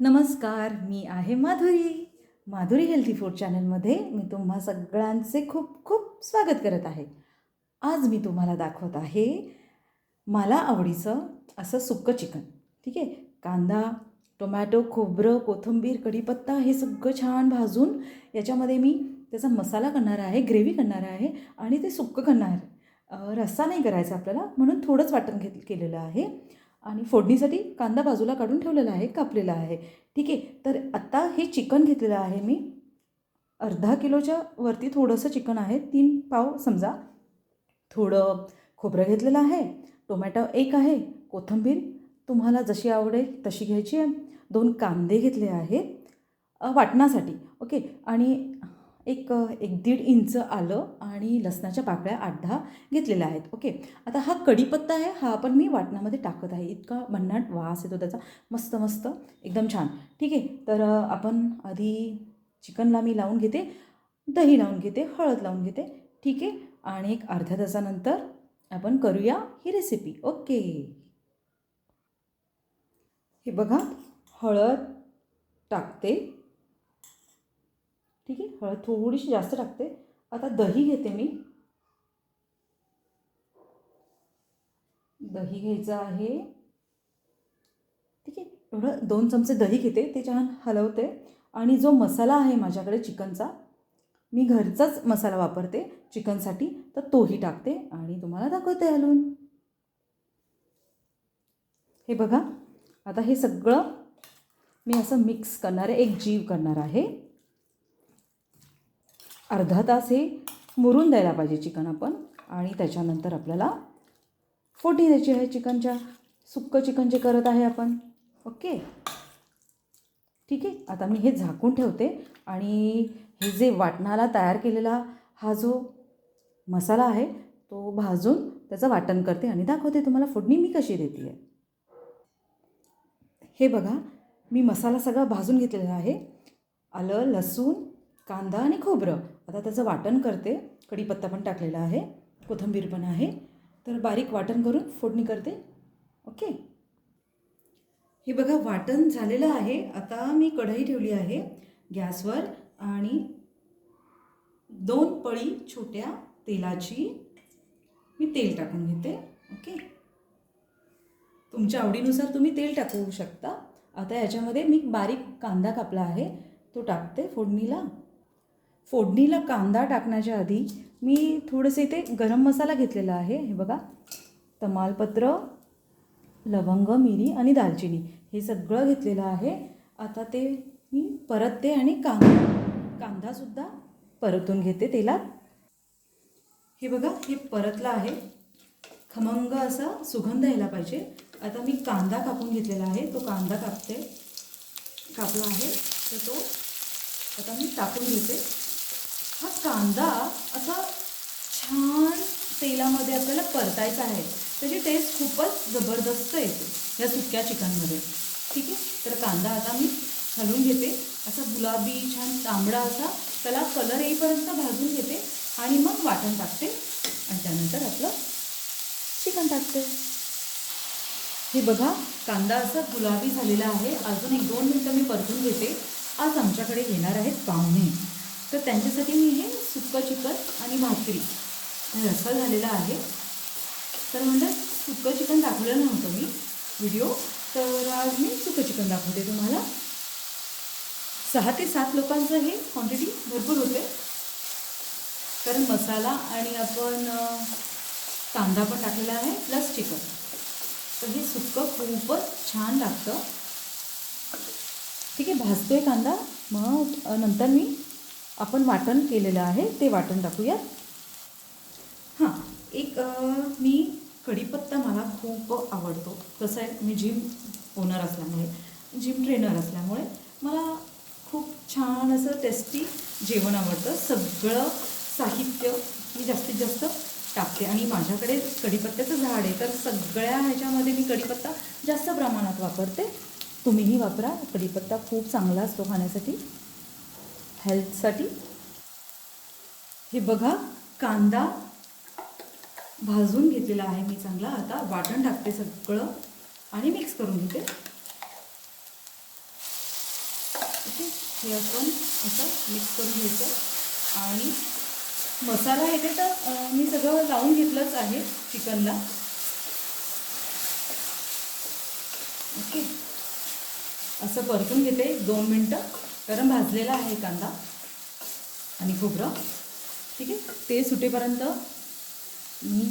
नमस्कार मी आहे Madhuri. Madhuri healthy food चॅनलमध्ये मी तुम्हा सगळ्यांचे खूप खूप स्वागत करत आहे. आज मी तुम्हाला दाखवत आहे मला आवडीचं असं सुक्कं चिकन. ठीक आहे? कांदा टोमॅटो खोबरं कोथिंबीर कढीपत्ता हे सगळं छान भाजून याच्यामध्ये मी त्याचा मसाला करणार आहे ग्रेव्ही करणार आहे आणि ते सुक्कं करणार रस्सा नाही करायचा आपल्याला म्हणून थोडंच वाटण घेत केलेलं आहे. आणि फोडणीसाठी कांदा बाजूला काढून ठेवलेला आहे कापलेला आहे. ठीक आहे तर आत्ता हे चिकन घेतलेलं आहे मी. अर्धा किलोच्या वरती थोडंसं चिकन आहे तीन पाव समजा. थोडं खोबरं घेतलेलं आहे टोमॅटो एक आहे कोथिंबीर तुम्हाला जशी आवडेल तशी घ्यायची आहे. दोन कांदे घेतले आहेत वाटणासाठी. ओके आणि एक एक दीड इंच आलं आणि लसणाच्या पाकळ्या आठ दहा घेतलेल्या आहेत. ओके? आता हा कढीपत्ता आहे हा पण मी वाटणामध्ये टाकत आहे. इतका भन्नाट वास येतो त्याचा. मस्त मस्त. एकदम छान. ठीक आहे? तर आपण आधी चिकनला मी लावून घेते दही लावून घेते हळद लावून घेते. ठीक आहे? आणि एक अर्ध्या तासानंतर आपण करूया ही रेसिपी ओके? हे बघा. हळद टाकते. ठीक आहे? हळद थोडीशी जास्त टाकते. आता दही घेते मी. दही घ्यायचं आहे. ठीक आहे? एवढं दोन चमचे दही घेते ते छान हलवते. आणि जो मसाला आहे माझ्याकडे चिकनचा मी घरचाच मसाला वापरते चिकनसाठी तर तोही टाकते आणि तुम्हाला दाखवते हलवून. हे बघा आता हे सगळं मी असं मिक्स करणार आहे एक जीव करणार आहे. अर्धा तास हे मुरून द्यायला पाहिजे चिकन आपण. आणि त्याच्यानंतर आपल्याला फोटी द्यायची आहे चिकनच्या. सुक्कं चिकन जे करत आहे आपण. ओके? ठीक आहे? आता मी हे झाकून ठेवते. आणि हे जे वाटणाला तयार केलेला हा जो मसाला आहे तो भाजून त्याचं वाटण करते आणि दाखवते तुम्हाला फोडणी मी कशी देते आहे. हे बघा मी मसाला सगळा भाजून घेतलेला आहे. आलं लसूण कांदा आणि खोबरं. आता त्याचं वाटण करते. कढीपत्ता पण टाकलेला आहे. कोथिंबीर पण आहे. तर बारीक वाटण करून फोडणी करते. ओके? हे बघा वाटण झालेलं आहे. आता मी कढई ठेवली आहे गॅसवर आणि दोन पळी छोट्या तेलाची मी तेल टाकून घेते. ओके? तुमच्या आवडीनुसार तुम्ही तेल टाकू शकता. आता याच्यामध्ये मी बारीक कांदा कापला आहे. तो टाकते फोडणीला. फोडणीला कांदा टाकण्याच्या आधी मी थोडंसं इथे गरम मसाला घेतलेला आहे. हे बघा. तमालपत्र लवंग मिरी आणि दालचिनी हे सगळं घेतलेलं आहे. आता ते मी परतते आणि कांदा कांदासुद्धा परतून घेते तेलात. हे बघा हे परतलं आहे. खमंग असा सुगंध यायला पाहिजे. आता मी कांदा कापून घेतलेला आहे. तो कांदा कापते कापला आहे. तर तो आता मी टाकून घेते. हा कांदा असा छान तेलामध्ये आपल्याला परतायचा आहे. त्याची टेस्ट खूपच जबरदस्त येते या सुक्या चिकनमध्ये. ठीक आहे? तर कांदा आता मी हलवून घेते. असा गुलाबी छान तांबडा असा त्याला कलर येईपर्यंत भाजून घेते आणि मग वाटण टाकते आणि त्यानंतर आपलं चिकन टाकते. हे बघा कांदा असा गुलाबी झालेला आहे. अजून एक दोन मिनटं मी परतून घेते. आज आमच्याकडे येणार आहेत पाहुणे. तर त्यांच्यासाठी मी हे सुक्कं चिकन आणि भाकरी. हे रस्सा झालेला आहे. तर म्हणजे सुक्कं चिकन दाखवलं नव्हतं मी व्हिडिओ तर आज मी सुकं चिकन दाखवते तुम्हाला. सहा ते सात लोकांचं हे क्वांटिटी भरपूर होते. कारण मसाला आणि आपण कांदा पण टाकलेला आहे प्लस चिकन तर हे सुक्कं खूपच छान लागतं. ठीक आहे भाजतोय कांदा. मग नंतर मी आपण वाटण केलेलं आहे ते वाटण टाकूया हां एक मी कढीपत्ता मला खूप आवडतो. कसं आहे मी जिम ओनर असल्यामुळे जिम ट्रेनर असल्यामुळे मला खूप छान असं टेस्टी जेवण आवडतं. सगळं साहित्य मी जास्तीत जास्त टाकते. आणि माझ्याकडे कढीपत्त्याचं झाड आहे तर सगळ्या ह्याच्यामध्ये मी कढीपत्ता जास्त प्रमाणात वापरते. तुम्हीही वापरा कढीपत्ता खूप चांगला असतो खाण्यासाठी. हेल्थसाठी. हे बघा कांदा भाजून घेतलेला आहे मी चांगला. आता वाटण टाकते सगळं आणि मिक्स करून घेते. ओके हे आपण असं मिक्स करून घ्यायचं. आणि मसाला येते तर मी सगळं लावून घेतलंच आहे चिकनला. ओके असं परतून घेते दोन मिनटं. कारण भाजलेला आहे कांदा आणि खोबरं. ठीक आहे? ते सुटेपर्यंत मी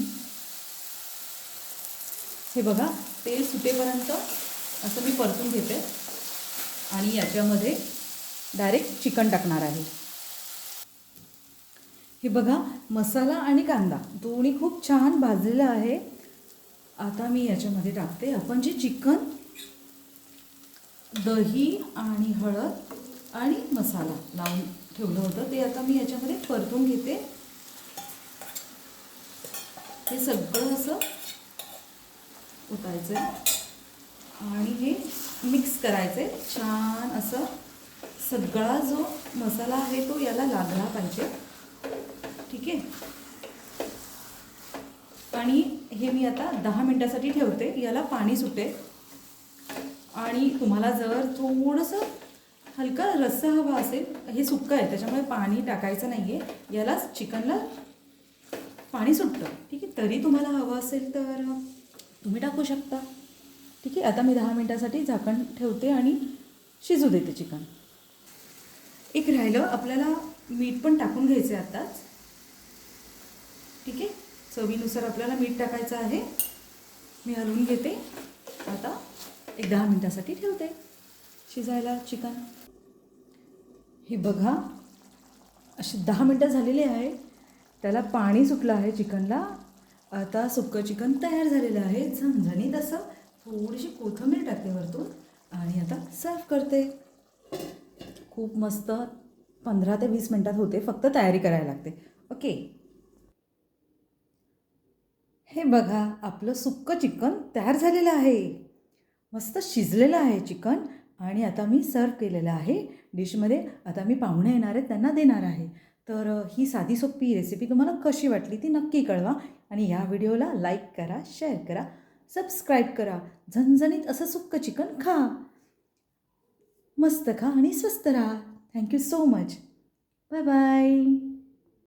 हे बघा ते सुटेपर्यंत असं मी परतून घेते आणि याच्यामध्ये डायरेक्ट चिकन टाकणार आहे. हे बघा मसाला आणि कांदा दोन्ही खूप छान भाजलेलं आहे. आता मी याच्यामध्ये टाकते. आपण जे चिकन दही आणि हळद आणि मसाला लावून ठेवलं होतं. ते आता मी याच्यामध्ये परतून घेते. हे सगळं असं उतायचं आणि हे मिक्स करायचं आहे छान असं सगळा जो मसाला आहे तो याला लागला पाहिजे. ठीक आहे? आणि हे मी आता दहा मिनटासाठी ठेवते. याला पाणी सुटेल. आणि तुम्हाला जर थोडंसं हलका रस्सा हवा असेल हे सुक्कं आहे त्याच्यामुळे पाणी टाकायचं नाही आहे यालाच चिकनला पाणी सुटतं. ठीक आहे तरी तुम्हाला हवं असेल तर तुम्ही टाकू शकता. ठीक आहे आता मी दहा मिनटासाठी झाकण ठेवते आणि शिजू देते चिकन. एक राहिलं आपल्याला मीठ पण टाकून घ्यायचं आहे आत्ताच ठीक आहे चवीनुसार आपल्याला मीठ टाकायचं आहे. मी हलवून घेते. आता एक दहा मिनटासाठी ठेवते. शिजायला चिकन. हे बघा अशी दहा मिनटं झालेली आहे. त्याला पाणी सुटलं आहे चिकनला. आता सुक्कं चिकन तयार झालेलं आहे. झणझणीत असं थोडीशी कोथंबीर टाकते वरतून आणि आता सर्व करते. खूप मस्त पंधरा ते वीस मिनटात होते. फक्त तयारी करायला लागते. ओके. हे बघा आपलं सुक्कं चिकन तयार झालेलं आहे. मस्त शिजलेलं आहे चिकन. आणि आता मी सर्व केलेलं आहे. डिशमध्ये आता मी पाहुणे येणार आहेत त्यांना देणार आहे. तर ही साधी सोपी रेसिपी तुम्हाला कशी वाटली ती नक्की कळवा आणि या व्हिडिओला लाईक करा शेअर करा सबस्क्राईब करा. झणझणीत असं सुक्कं चिकन खा. मस्त खा आणि स्वस्त राहा. Thank you so much bye bye